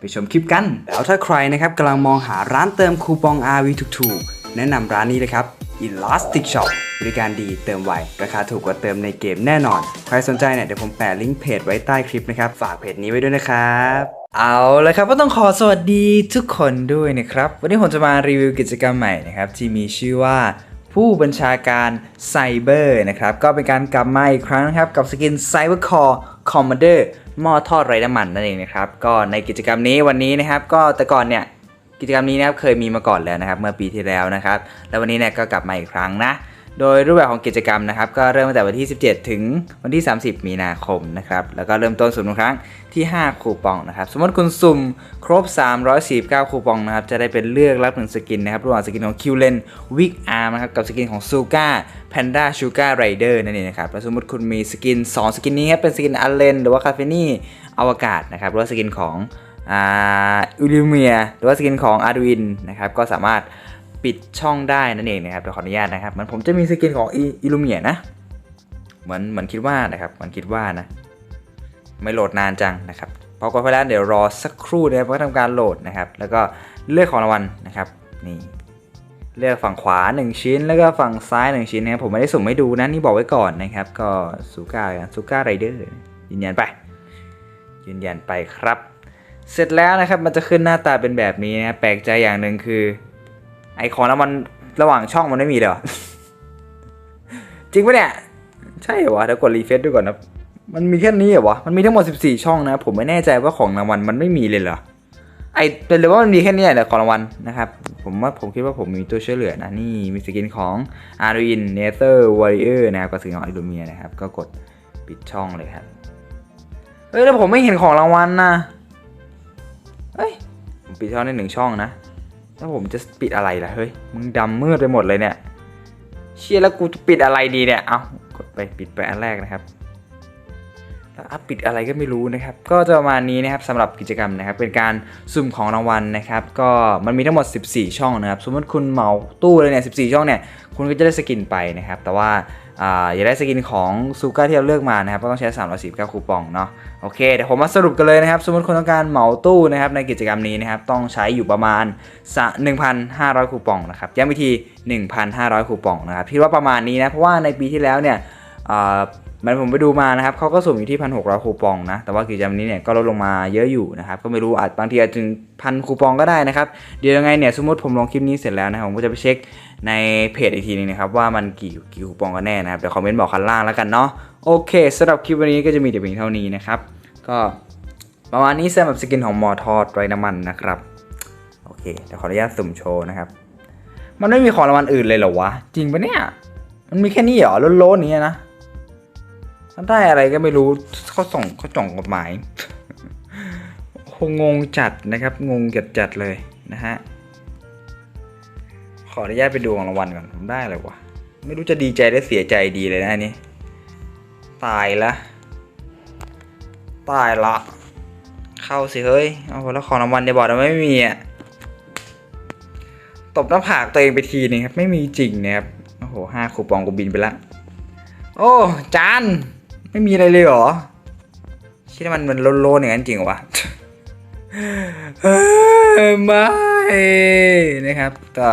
ไปชมคลิปกัน แล้วถ้าใครนะครับกำลังมองหาร้านเติมคูปอง RV ถูกๆ แนะนำร้านนี้เลยครับ Elastic Shop บริการดีเติมไว ราคาถูกกว่าเติมในเกมแน่นอน ใครสนใจเนี่ยเดี๋ยวผมแปะลิงก์เพจไว้ใต้คลิปนะครับ ฝากเพจนี้ไว้ด้วยนะครับ เอาละครับก็ต้องขอสวัสดีทุกคนด้วยนะครับ วันนี้ผมจะมารีวิวกิจกรรมใหม่นะครับที่มีชื่อว่าผู้บัญชาการไซเบอร์นะครับ ก็เป็นการกลับมาอีกครั้งนะครับ กับสกิน Cyber Core Commander หม้อทอดไร้น้ำมันนั่นเองนะครับ ก็ในกิจกรรมนี้วันนี้นะครับ ก็แต่ก่อนเนี่ยกิจกรรมนี้นะครับเคยมีมาก่อนแล้วนะครับ เมื่อปีที่แล้วนะครับ แล้ววันนี้เนี่ยก็กลับมาอีกครั้งนะ โดยรูปแบบของกิจกรรมนะครับก็เริ่มตั้งแต่วันที่ 17 ถึงวันที่ 30 มีนาคมนะครับแล้วก็เริ่มต้นสุ่มครั้งที่ 5 คูปองนะครับสมมติคุณสุ่มครบ 349 คูปองนะครับจะได้เป็นเลือกรับหนึ่งสกินนะครับระหว่างสกินของคิวเลนวิกอาร์นะครับกับสกินของซูก้าแพนด้าชูการ์ไรเดอร์นั่นเองนะครับแล้วสมมติคุณมีสกิน 2 สกินนี้ครับเป็นสกินอัลเลนหรือว่าคาเฟนี่อวกาศนะครับหรือว่าสกินของอ่าอุลิเมียหรือว่าสกินของอาร์ดูอินนะครับก็สามารถ ปิดช่องได้นั่นเองนะครับเดี๋ยวขออนุญาตนะครับมันผมจะมีสกินของอิลูเมียนะเหมือนเหมือนคิดว่านะครับมันคิดว่านะ ไม่โหลดนานจังนะครับพอกดไปแล้วเดี๋ยวรอสักครู่นะครับก็ทำการโหลดนะครับ แล้วก็เลือกของรางวัลนะครับนี่เลือกฝั่งขวา 1 ชิ้น แล้วก็ฝั่งซ้าย 1 ชิ้นนะครับผมไม่ได้สุ่มให้ดูนะนี่บอกไว้ก่อนนะครับ ก็ซูก้าซูก้าไรเดอร์ยืนยันไป ยืนยันไปครับ เสร็จแล้วนะครับมันจะขึ้นหน้าตาเป็นแบบนี้นะแปลกใจอย่างหนึ่งคือ ไอคอนแล้วมันระหว่างช่องมันไม่มีเลยเหรอจริงปะเนี่ย ใช่เหรอวะเดี๋ยวกดรีเฟซดูก่อนนะมันมีแค่นี้เหรอวะมันมีทั้งหมด 14 ช่องนะ ผมไม่แน่ใจว่าของรางวัลมันไม่มีเลยเหรอไอเป็นเลยว่ามันมีแค่นี้แหละของรางวัลนะครับผมว่าผมคิดว่าผมมีตัวช่วยเหลือนะ นี่มีสกินของ a r d u i n n e t h e r Warrior นะครับกับสกินของ i l l u m i a นะครับ ก็กดปิดช่องเลยครับเอ้ยแล้วผมไม่เห็นของรางวัลนะเอ้ยผมปิดช่องได้หนึ่งช่องนะ แล้วผมจะปิดอะไรล่ะเฮ้ยมึงดำมืดไปหมดเลยเนี่ย เชี่ยแล้วกูจะปิดอะไรดีเนี่ยเอากดไปปิดไปอันแรกนะครับแล้วอัพปิดอะไรก็ไม่รู้นะครับ ก็จะประมาณนี้นะครับสำหรับกิจกรรมนะครับ เป็นการสุ่มของรางวัลนะครับ ก็มันมีทั้งหมด 14 ช่องนะครับ สมมติคุณเหมาตู้เลยเนี่ย 14 ช่องเนี่ย คุณก็จะได้สกินไปนะครับ แต่ว่า อ่าอยากได้สกินของซูก้าที่เราเลือกมานะครับก็ต้องใช้319คูปองเนาะโอเคเดี๋ยวผมมาสรุปกันเลยนะครับ สมมติคนต้องการเหมาตู้นะครับในกิจกรรมนี้นะครับต้องใช้อยู่ประมาณ 1,500 คูปองนะครับย้ำอีกที 1,500 คูปองนะครับพี่ว่าประมาณนี้นะเพราะว่าในปีที่แล้วเนี่ย มันผมไปดูมานะครับเขาก็สุ่มอยู่ที่1,600คูปองนะ แต่ว่ากิจกรรมนี้เนี่ยก็ลดลงมาเยอะอยู่นะครับ ก็ไม่รู้อาจบางทีอาจถึงพันคูปองก็ได้นะครับ เดี๋ยวยังไงเนี่ยสมมติผมลงคลิปนี้เสร็จแล้วนะครับผมก็จะไปเช็คในเพจอีกทีนึงนะครับว่ามันกี่กี่คูปองกันแน่นะครับ เดี๋ยวคอมเมนต์บอกข้างล่างแล้วกันเนาะ โอเคสำหรับคลิปวันนี้ก็จะมีแต่เพียงเท่านี้นะครับ ก็ประมาณนี้สำหรับสกินของมอทอดไรน้ำมันนะครับ โอเคเดี๋ยวขออนุญาตสุ่มโชว์นะครับ มันไม่มีของรางวัลอื่นเลยเหรอวะ จริงปะเนี่ย มันมีแค่นี้เหรอโล้นๆนี้นะ มันได้อะไรก็ไม่รู้เขาส่งเขาจ่องกฎหมายคงงงจัดนะครับ งงจัดจัดเลยนะฮะ ขออนุญาตไปดูของรางวัลก่อนผมได้อะไรวะ ไม่รู้จะดีใจหรือเสียใจดีเลยนะนนี่ ตายละ ตายละ เข้าสิเฮ้ย เอาแล้วของรางวัลในบอร์ดมันไม่มีอะ ตบหน้าผากตัวเองไปทีนึงครับ ไม่มีจริงนะครับ โอ้โหห้าคูปองกูบินไปละ โอ้ จาน ไม่มีอะไรเลยเหรอคิดว่ามันมันโลนๆอย่างนั้นจริงเหรอวะไม่นะครับแต่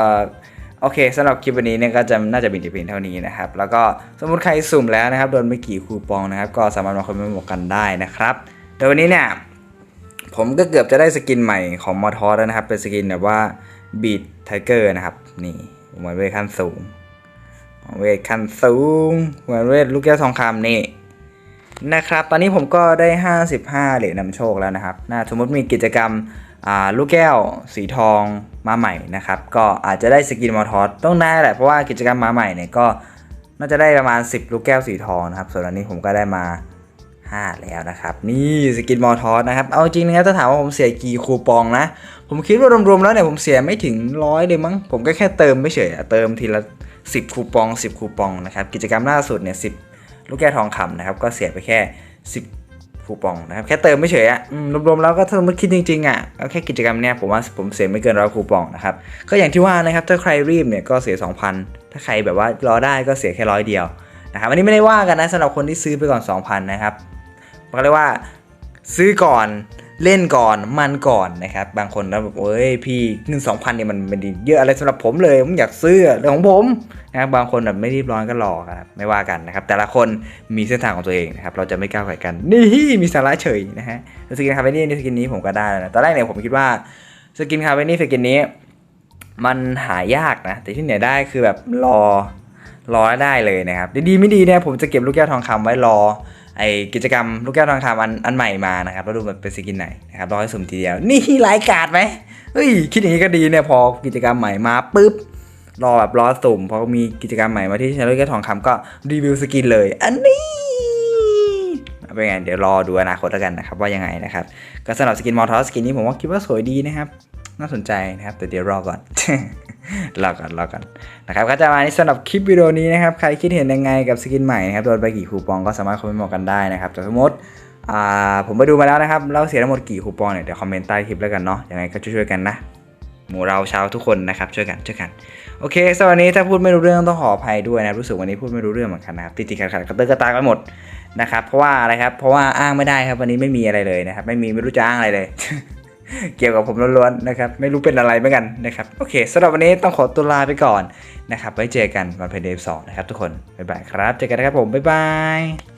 โอเคสำหรับคลิปวันนี้เนี่ยก็จะน่าจะมีแต่เพียงเท่านี้นะครับ แล้วก็สมมติใครสุ่มแล้วนะครับโดนไม่กี่คูปองนะครับ ก็สามารถมาคอมเมนต์บอกกันได้นะครับเดี๋ยวันนี้เนี่ยผมก็เกือบจะได้สกินใหม่ของมอทอสแล้วนะครับ เป็นสกินแบบว่าบีทไทเกอร์นะครับนี่เหมือนเวทขั้นสูงเวทขั้นสูงเหมือนเวทลูกแก้วทองคำนี่ นะครับ ตอนนี้ผมก็ได้ 55 เหรียญนำโชคแล้วนะครับน่าสมมติมีกิจกรรมลูกแก้วสีทองมาใหม่นะครับ ก็อาจจะได้สกินมอทอสต้องได้แหละเพราะว่ากิจกรรมมาใหม่เนี่ยก็น่าจะได้ประมาณ 10 ลูกแก้วสีทองนะครับ ส่วนอันนี้ผมก็ได้มา 5 แล้วนะครับ นี่สกินมอทอสนะครับ เอาจริงนะครับถ้าถามว่าผมเสียกี่คูปองนะ ผมคิดว่ารวมๆแล้วเนี่ยผมเสียไม่ถึงร้อยเลยมั้ง ผมก็แค่เติมไม่เฉยเติมทีละ 10 คูปอง 10 คูปองนะครับ กิจกรรมล่าสุดเนี่ย10 ลูกแก้วทองคำนะครับ ก็เสียไปแค่ 10คูปองนะครับ แค่เติมไม่เฉยอะอืมรวมๆแล้วก็ถ้ามาคิดจริงๆอะก็แค่กิจกรรมเนี้ยผมว่าผมเสียไม่เกินร้อยคูปองนะครับ ก็อย่างที่ว่านะครับ ถ้าใครรีบเนี่ยก็เสีย 2,000 ถ้าใครแบบว่ารอได้ก็เสียแค่ร้อยเดียวนะครับ อันนี้ไม่ได้ว่ากันนะสำหรับคนที่ซื้อไปก่อน 2,000 นะครับมันก็เรียกว่าซื้อก่อน เล่นก่อนมันก่อนนะครับ บางคนแล้วแบบเอ้ยพี่เงินสองพันเนี่ยมันเป็นเยอะอะไรสำหรับผมเลยผมอยากซื้อเรื่องของผมนะครับบางคนแบบไม่รีบร้อนก็รอครับไม่ว่ากันนะครับ แต่ละคนมีเส้นทางของตัวเองนะครับ เราจะไม่ก้าวไก่กัน นี่มีสาระเฉยนะฮะสกินคาเฟนี่ในสกินนี้ผมก็ได้แล้วนะตอนแรกเนี่ยผมคิดว่าสกินคาเฟนี่สกินนี้ มันหายากนะ แต่ที่ไหนได้คือแบบรอรอได้เลยนะครับดีๆไม่ดีเนี่ยผมจะเก็บลูกแก้วทองคำไว้รอ ไอกิจกรรมลูกแก้วทองคำอันอันใหม่มานะครับแล้วดูมันเป็นสกินไหนนะครับรอให้สุ่มทีเดียว นี่รายการดไหมเฮ้ยคิดอย่างนี้ก็ดีเนี่ยพอกิจกรรมใหม่มาปุ๊บรอแบบรอสุ่มพอมีกิจกรรมใหม่มาที่ช้ลูกแก้วทองคำก็รีวิวสกินเลย อันนี้เป็นไงเดี๋ยวรอดูอนาคตแล้วกันนะครับว่ายังไงนะครับก็สำหรับสกินมอร์ทอสสกินนี้ผมว่าคิดว่าสวยดีนะครับ น่าสนใจนะครับแต่เดี๋ยวรอก่อน รอก่อนรอก่อนนะครับก็จะมาในสำหรับคลิปวิดีโอนี้นะครับ ใครคิดเห็นยังไงกับสกินใหม่นะครับโดนไปกี่คูปองก็สามารถคอมเมนต์บอกกันได้นะครับแต่สมมติผมไปดูมาแล้วนะครับเราเสียทั้งหมดกี่คูปองเนี่ยเดี๋ยวคอมเมนต์ใต้คลิปแล้วกันเนาะยังไงก็ช่วยๆกันนะหมู่เราชาวทุกคนนะครับช่วยกันช่วยกันโอเคสำหรับวันนี้ถ้าพูดไม่รู้เรื่องต้องขออภัยด้วยนะรู้สึกวันนี้พูดไม่รู้เรื่องเหมือนกันนะครับติดติดขัดขัดกระเตอะกระตากไปหมดนะครับเพราะว่าอะไรครับเพราะว่าอ้างไม่ได้ครับวันนี้ไม่มีอะไรเลยนะครับไม่มีไม่รู้จะอ้างอะไรเลย เกี่ยวกับผมล้วนๆนะครับ ไม่รู้เป็นอะไรเหมือนกันนะครับ โอเคสำหรับวันนี้ต้องขอตัวลาไปก่อนนะครับ ไว้เจอกันวันเพลย์เดย์สองนะครับทุกคน บ๊ายบายครับ เจอกันนะครับผม บ๊ายบาย